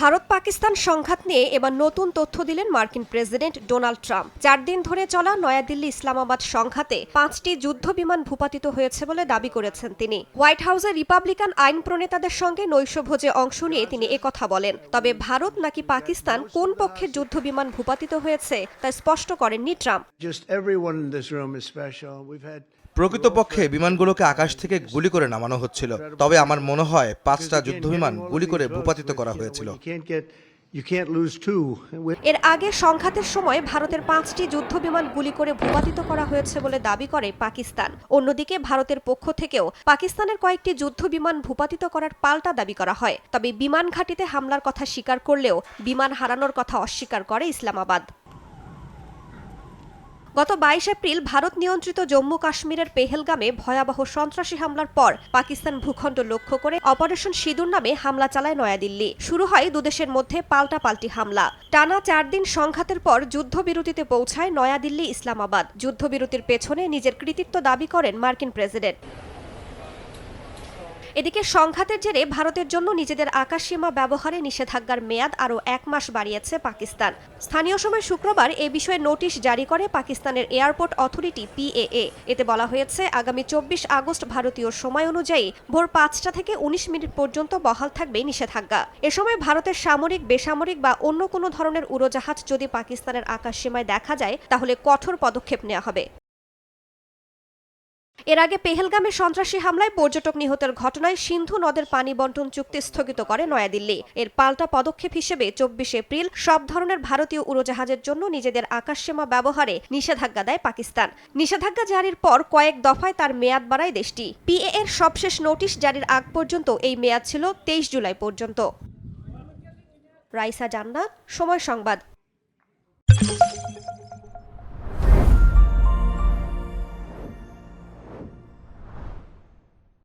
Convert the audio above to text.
ভারত পাকিস্তান সংঘাত নিয়ে এবার নতুন তথ্য দিলেন মার্কিন প্রেসিডেন্ট ডোনাল্ড ট্রাম্প। চার দিন ধরে চলা নয়াদিল্লি ইসলামাবাদ সংঘাতে পাঁচটি যুদ্ধ বিমান ভূপাতিত হয়েছে বলে দাবি করেছেন তিনি। হোয়াইট হাউসে রিপাবলিকান আইন প্রণেতাদের সঙ্গে নৈশভোজে অংশ নিয়ে তিনি একথা বলেন। তবে ভারত নাকি পাকিস্তান কোন পক্ষের যুদ্ধ বিমান ভূপাতিত হয়েছে তা স্পষ্ট করেননি ট্রাম্প। প্রকৃতপক্ষে বিমানগুলোকে আকাশ থেকে গুলি করে নামানো হচ্ছিল। তবে আমার মনে হয় পাঁচটা যুদ্ধবিমান গুলি করে ভূপাতিত করা হয়েছিল। এর আগে সংঘাতের সময় ভারতের পাঁচটি যুদ্ধ বিমান গুলি করে ভূপাতিত করা হয়েছে বলে দাবি করে পাকিস্তান। অন্যদিকে ভারতের পক্ষ থেকেও পাকিস্তানের কয়েকটি যুদ্ধ বিমান ভূপাতিত করার পাল্টা দাবি করা হয়। তবে বিমান ঘাঁটিতে হামলার কথা স্বীকার করলেও বিমান হারানোর কথা অস্বীকার করে ইসলামাবাদ। গত বাইশ এপ্রিল ভারত নিয়ন্ত্রিত জম্মু কাশ্মীরের পেহেলগামে ভয়াবহ সন্ত্রাসী হামলার পর পাকিস্তান ভূখণ্ড লক্ষ্য করে অপারেশন সিঁদুর নামে হামলা চালায় নয়াদিল্লি। শুরু হয় দুদেশের মধ্যে পাল্টাপাল্টি হামলা। টানা চার দিন সংঘাতের পর যুদ্ধবিরতিতে পৌঁছায় নয়াদিল্লি ইসলামাবাদ। যুদ্ধবিরতির পেছনে নিজের কৃতিত্ব দাবি করেন মার্কিন প্রেসিডেন্ট। এদিকে সংঘাতের জেরে ভারতের জন্য নিজেদের আকাশসীমা ব্যবহারে নিষেধাজ্ঞার মেয়াদ আরও এক মাস বাড়িয়েছে পাকিস্তান। স্থানীয় সময় শুক্রবার এ বিষয়ে নোটিশ জারি করে পাকিস্তানের এয়ারপোর্ট অথরিটি পিএএ এতে বলা হয়েছে, আগামী চব্বিশ আগস্ট ভারতীয় সময় অনুযায়ী ভোর পাঁচটা থেকে উনিশ মিনিট পর্যন্ত বহাল থাকবে নিষেধাজ্ঞা। এ সময় ভারতের সামরিক, বেসামরিক বা অন্য কোনো ধরনের উড়োজাহাজ যদি পাকিস্তানের আকাশসীমায় দেখা যায়, তাহলে কঠোর পদক্ষেপ নেওয়া হবে। এর আগে পেহেলগামে সন্ত্রাসী হামলায় পর্যটক নিহতের ঘটনায় সিন্ধু নদের পানি বন্টন চুক্তি স্থগিত করে নয়াদিল্লি। এর পাল্টা পদক্ষেপ হিসেবে চব্বিশ এপ্রিল সব ধরনের ভারতীয় উড়োজাহাজের জন্য নিজেদের আকাশসীমা ব্যবহারে নিষেধাজ্ঞা দেয় পাকিস্তান। নিষেধাজ্ঞা জারির পর কয়েক দফায় তার মেয়াদ বাড়ায় দেশটি। পিএ এর সবশেষ নোটিশ জারির আগ পর্যন্ত এই মেয়াদ ছিল তেইশ জুলাই পর্যন্ত। রাইসা জান্নাত, সময় সংবাদ।